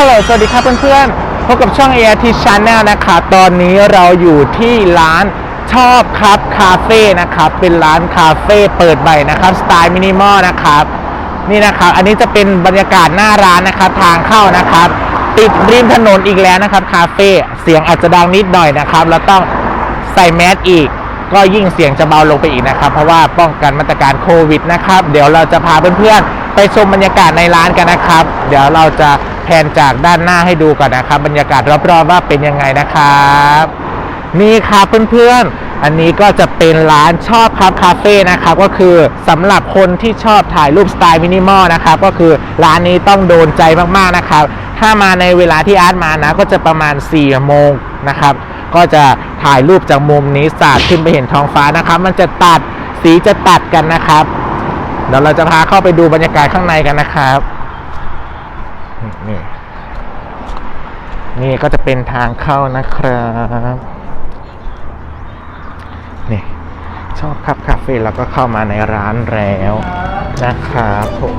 สวัสดีครับเพื่อนๆ พบกับช่อง ART Channel นะครับตอนนี้เราอยู่ที่ร้านชอบครับคาเฟ่นะครับ เป็นร้านคาเฟ่เปิดใหม่นะครับ สไตล์มินิมอลนะครับ นี่นะครับ อันนี้จะเป็นบรรยากาศหน้าร้านนะครับ ทางเข้านะครับ ติดริมถนนอีกแล้วนะครับ คาเฟ่ เสียงอาจจะดังนิดหน่อยนะครับแล้วต้องใส่แมสอีก ก็ยิ่งเสียงจะเบาลงไปอีกนะครับ เพราะว่าป้องกันมาตรการโควิดนะครับ เดี๋ยวเราจะพาเพื่อนๆ ไปชมบรรยากาศในร้านกันนะครับ เดี๋ยวเราจะ แพนจากด้านหน้าให้ดูก่อนนะครับ บรรยากาศรอบๆว่าเป็นยังไงนะครับ นี่ครับเพื่อนๆ อันนี้ก็จะเป็นร้านชอบครับคาเฟ่นะครับ ก็คือสำหรับคนที่ชอบถ่ายรูปสไตล์มินิมอลนะครับ ก็คือร้านนี้ต้องโดนใจมากๆนะครับ ถ้ามาในเวลาที่อาร์ตมานะ ก็จะประมาณ4โมงนะครับ ก็จะถ่ายรูปจากมุมนี้สาดขึ้นไปเห็นท้องฟ้านะครับ มันจะตัดสีจะตัดกันนะครับเดี๋ยวเราจะพาเข้าไปดูบรรยากาศข้างในกันนะครับ นี่นี่ก็จะเป็นทางเข้านะครับนี่ชอบครับคาเฟ่แล้วก็เข้ามาในร้านแล้วนะครับผม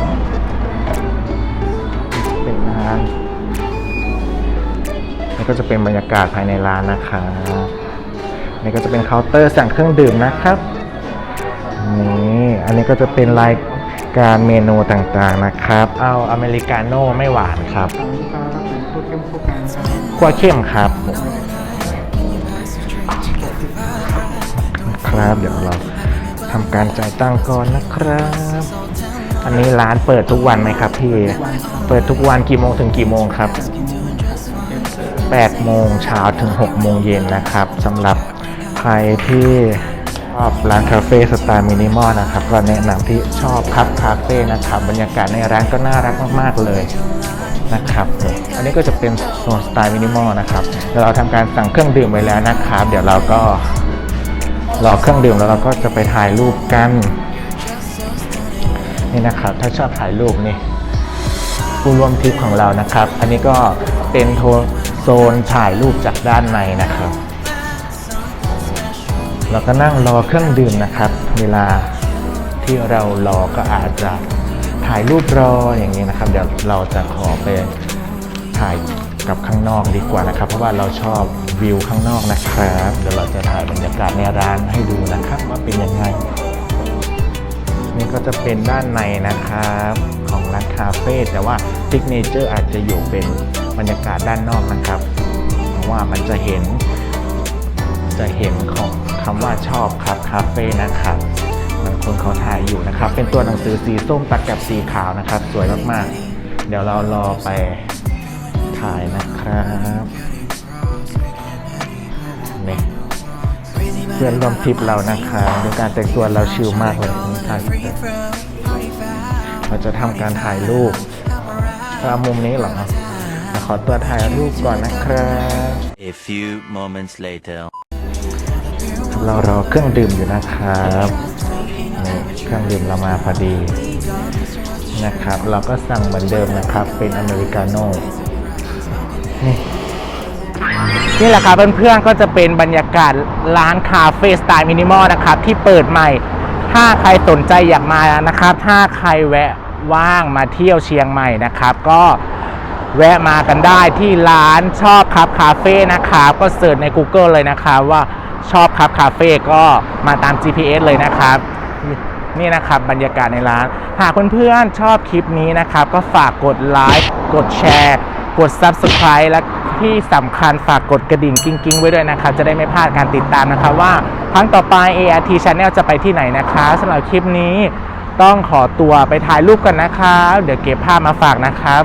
เป็นร้านนี่ก็จะเป็นบรรยากาศภายในร้านนะครับนี่ก็จะเป็นเคาน์เตอร์สั่งเครื่องดื่มนะครับนี่อันนี้ก็จะเป็นราย การเมนูต่างๆนะครับ เอาอเมริกาโน่ไม่หวานครับทางลูกค้ารับเป็นคู่เข้มคู่กลางครับขั้วเข้มครับ ครับเดี๋ยวเราทำการจ่ายตังค์ก่อนนะครับ อันนี้ร้านเปิดทุกวันไหมครับพี่ เปิดทุกวันกี่โมงถึงกี่โมงครับ8โมงเช้าถึง6โมงเย็นนะครับสำหรับใครที่ ชอบร้านคาเฟ่สไตล์มินิมอลนะครับก็แนะนำที่ชอบครับคาเฟ่นะครับบรรยากาศในร้านก็น่ารักมากๆเลยนะครับนี่อันนี้ก็จะเป็นโซนสไตล์มินิมอลนะครับเดี๋ยวเราทำการสั่งเครื่องดื่มไว้แล้วนะครับ เดี๋ยวเราก็รอเครื่องดื่มแล้วเราก็จะไปถ่ายรูปกันนี่นะครับถ้าชอบถ่ายรูปนี่ผู้ร่วมทริปของเรานะครับ อันนี้ก็เป็นโโซนถ่ายรูปจากด้านในนะครับ เราก็นั่งรอเครื่องดื่มนะครับ เวลาที่เรารอก็อาจจะถ่ายรูปรออย่างนี้นะครับ เดี๋ยวเราจะขอไปถ่ายกับข้างนอกดีกว่านะครับ เพราะว่าเราชอบวิวข้างนอกนะครับ เดี๋ยวเราจะถ่ายบรรยากาศในร้านให้ดูนะครับ ว่าเป็นยังไง นี่ก็จะเป็นด้านในนะครับของร้านคาเฟ่แต่ว่าซิกเนเจอร์อาจจะอยู่เป็นบรรยากาศด้านนอกนะครับ เพราะว่ามันจะเห็น จะเห็นของคำว่าชอบครับคาเฟ่นะครับมันคนเขาถ่ายอยู่นะครับ เป็นตัวหนังสือสีส้มตัดกับสีขาวนะครับ สวยมากๆ เดี๋ยวเรารอไปถ่ายนะครับนี่เพื่อนร่วมทริปเรานะคะดูการแต่งตัวเราชิลมากเลยนี่ถ่ายเราจะทำการถ่ายรูปเอามุมนี้เหรอขอตัวถ่ายรูปก่อนนะครับ A few moments later. เรารอเครื่องดื่มอยู่นะครับเครื่องดื่มเรามาพอดีนะครับ เราก็สั่งเหมือนเดิมนะครับ เป็นอเมริกาโน่นี่นี่แหละครับเพื่อนๆก็จะเป็นบรรยากาศร้านคาเฟ่สไตล์มินิมอลนะครับ ที่เปิดใหม่ ถ้าใครสนใจอยากมานะครับ ถ้าใครแวะว่างมาเที่ยวเชียงใหม่นะครับ ก็แวะมากันได้ที่ร้านชอบครับคาเฟ่นะครับ ก็เสิร์ชใน Google เลยนะครับว่า ชอบครับคาเฟ่ก็มาตาม GPS เลยนะครับ นี่นะครับบรรยากาศในร้าน หากเพื่อนๆชอบคลิปนี้นะครับ ก็ฝากกดไลค์กดแชร์ กด Subscribe และที่สำคัญฝากกดกระดิ่งกิ้งๆ ไว้ด้วยนะครับ จะได้ไม่พลาดการติดตามนะครับว่าครั้งต่อไป ART Channel จะไปที่ไหนนะคะสำหรับคลิปนี้ต้องขอตัวไปถ่ายรูปกันนะครับ เดี๋ยวเก็บภาพมาฝากนะครับ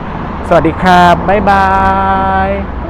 สวัสดีครับ บ๊ายบาย